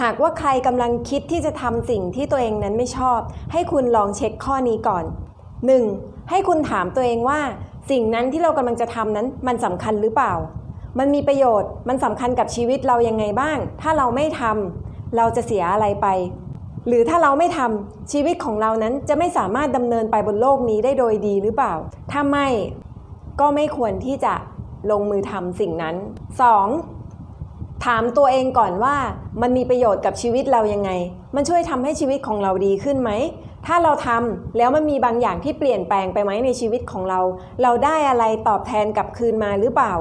หากว่าใครกำลังคิดที่จะทำสิ่งที่ตัวเองนั้นไม่ชอบ ให้คุณลองเช็คข้อนี้ก่อน 1. ให้คุณถามตัวเองว่า สิ่งนั้นที่เรากำลังจะทำนั้นมันสำคัญหรือเปล่า มันมีประโยชน์ มันสำคัญกับชีวิตเรายังไงบ้าง ถ้าเราไม่ทำเราจะเสียอะไรไป หรือถ้าเราไม่ทำชีวิตของเรานั้นจะไม่สามารถดำเนินไปบนโลกนี้ได้โดยดีหรือเปล่า ถ้าไม่ก็ไม่ควรที่จะลงมือทำสิ่งนั้น 2. ถามตัวเองก่อนว่ามันมีประโยชน์กับชีวิตเรายังไง มันช่วยทำให้ชีวิตของเราดีขึ้นไหม ถ้าเราทำแล้วมันมีบางอย่างที่เปลี่ยนแปลงไปไหมในชีวิตของเรา เราได้อะไรตอบแทนกลับคืนมาหรือเปล่า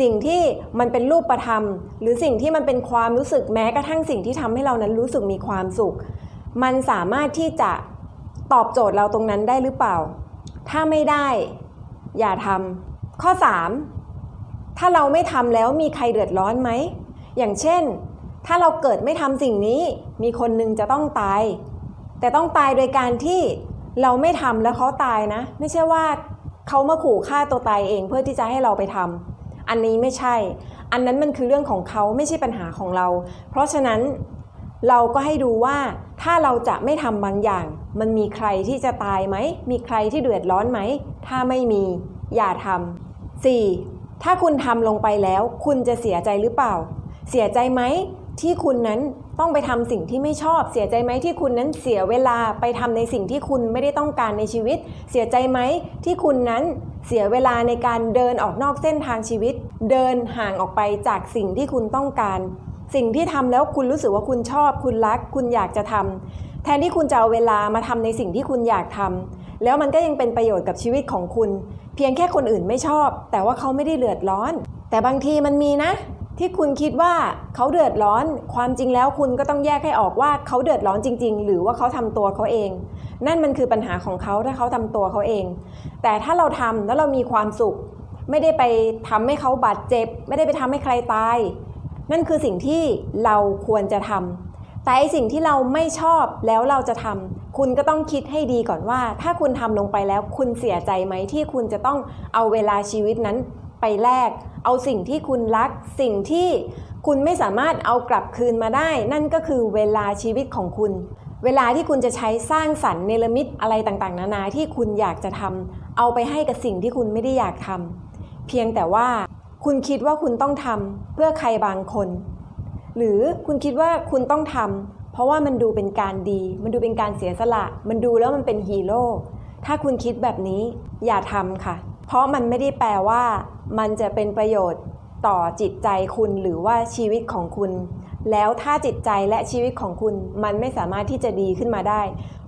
สิ่งที่มันเป็นรูปประธรรม หรือสิ่งที่มันเป็นความรู้สึกแม้กระทั่งสิ่งที่ทำให้เรานั้นรู้สึกมีความสุข มันสามารถที่จะตอบโจทย์เราตรงนั้นได้หรือเปล่า ถ้าไม่ได้ อย่าทำข้อ 3 ถ้าเราไม่ทำแล้วมีใครเดือดร้อนไหม อย่างเช่น ถ้าเราเกิดไม่ทำสิ่งนี้ มีคนหนึ่งจะต้องตาย แต่ต้องตายโดยการที่เราไม่ทำแล้วเขาตายนะ ไม่ใช่ว่าเขามาขู่ฆ่าตัวตายเองเพื่อที่จะให้เราไปทำอันนี้ไม่ใช่ อันนั้นมันคือเรื่องของเขาไม่ใช่ปัญหาของเรา เพราะฉะนั้นเราก็ให้ดูว่าถ้าเราจะไม่ทำบางอย่าง มันมีใครที่จะตายไหม มีใครที่เดือดร้อนไหม ถ้าไม่มีอย่าทำ 4. ถ้าคุณทำลงไปแล้ว คุณจะเสียใจหรือเปล่า เสียใจไหมที่คุณนั้นต้องไปทำสิ่งที่ไม่ชอบ เสียใจไหมที่คุณนั้นเสียเวลาไปทำในสิ่งที่คุณไม่ได้ต้องการในชีวิต เสียใจไหมที่คุณนั้นเสียเวลาในการเดินออกนอกเส้นทางชีวิต เดินห่างออกไปจากสิ่งที่คุณต้องการ สิ่งที่ทำแล้วคุณรู้สึกว่าคุณชอบ คุณรัก คุณอยากจะทำแทนที่คุณจะเอาเวลามาทำในสิ่งที่คุณอยากทำแล้วมันก็ยังเป็นประโยชน์กับชีวิตของคุณ เพียงแค่คนอื่นไม่ชอบ แต่ว่าเขาไม่ได้เดือดร้อน แต่บางทีมันมีนะ ที่คุณคิดว่าเขาเดือดร้อน ความจริงแล้วคุณก็ต้องแยกให้ออกว่าเขาเดือดร้อนจริง ๆ หรือว่าเขาทำตัวเขาเอง นั่นมันคือปัญหาของเขาถ้าเขาทำตัวเขาเอง แต่ถ้าเราทำแล้วเรามีความสุข ไม่ได้ไปทำให้เขาบาดเจ็บ ไม่ได้ไปทำให้ใครตาย นั่นคือสิ่งที่เราควรจะทำแต่สิ่งที่เราไม่ชอบแล้วเราจะทำคุณก็ต้องคิดให้ดีก่อนว่า ถ้าคุณทำลงไปแล้วคุณเสียใจไหมที่คุณจะต้องเอาเวลาชีวิตนั้น ไปแลกเอาสิ่งที่คุณรัก สิ่งที่คุณไม่สามารถเอากลับคืนมาได้ นั่นก็คือเวลาชีวิตของคุณ เวลาที่คุณจะใช้สร้างสรรค์เนรมิตอะไรต่างๆ นานาที่คุณอยากจะทำเอาไปให้กับสิ่งที่คุณไม่ได้อยากทำเพียงแต่ว่าคุณคิดว่าคุณต้องทำเพื่อใครบางคน หรือคุณคิดว่าคุณต้องทำเพราะว่ามันดูเป็นการดี มันดูเป็นการเสียสละ มันดูแล้วมันเป็นฮีโร่ถ้าคุณคิดแบบนี้อย่าทำค่ะ เพราะมันไม่ได้แปลว่า มันจะเป็นประโยชน์ต่อจิตใจคุณหรือว่าชีวิตของคุณ แล้วถ้าจิตใจและชีวิตของคุณ มันไม่สามารถที่จะดีขึ้นมาได้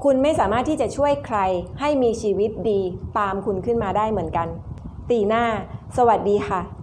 คุณไม่สามารถที่จะช่วยใครให้มีชีวิตดีตามคุณขึ้นมาได้เหมือนกัน ตีหน้า สวัสดีค่ะ